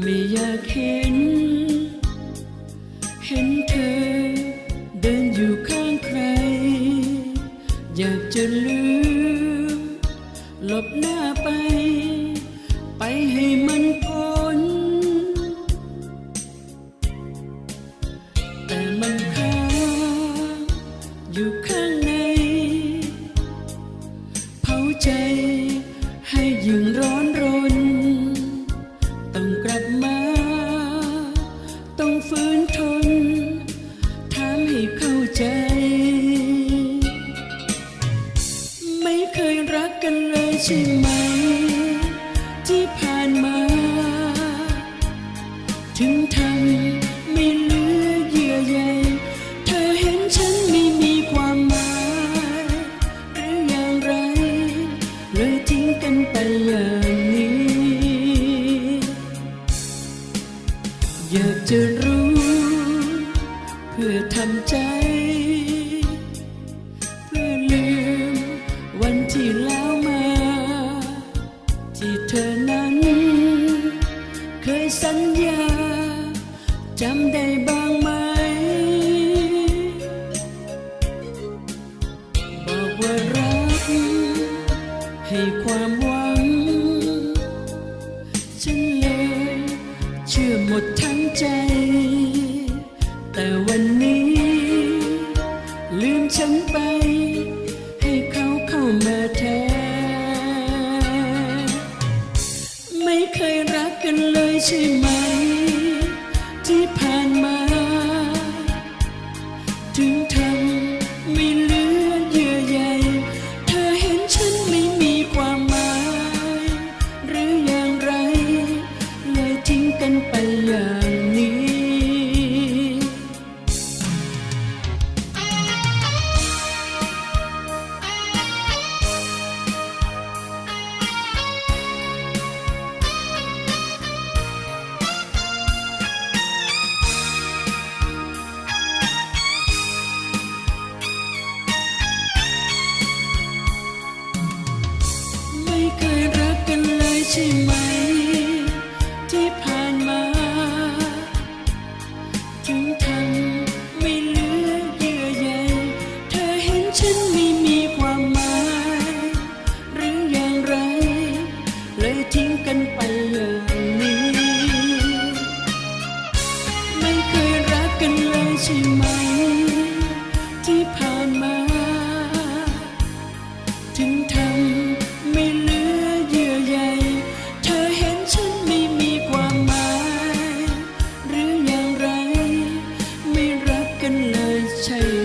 ไม่อยากเห็น เห็นเธอ เดินอยู่ข้างใคร อยากจะลืม หลบหน้าไป ไปให้มันพ้น แต่มันค้างอยู่ข้างใน เผาใจ ต้องฟื้นทนถามให้เข้าใจ ไม่เคยรักกันเลยใช่ไหม ที่ผ่านมา ถึงทำไม่เหลือเยื่อใยเธอเห็นฉันไม่มีความหมายหรืออย่างไร เลยทิ้งกันไปอย่างนี้ อยากจะรู้ เพื่อทำใจ เพื่อลืมวันที่แล้วมา ที่เธอนั้น เคยสัญญาจำได้บ้างไหม บอกว่ารัก ให้ความหวัง ฉันเลย เชื่อหมดทั้งใจ แต่วันนี้ ลืมฉันไป ให้เขาเข้ามาแทนไม่เคยรักกันเลยใช่ไหม ช่ไหม ที่ผ่านมา ถึงทำไม่เหลือเยื่อใยเธอเห็นฉันไม่มีความหมาย หรืออย่างไร เลยทิ้งกันไปอย่างนี้ ไม่เคยรักกันเลยใช่ไหม ห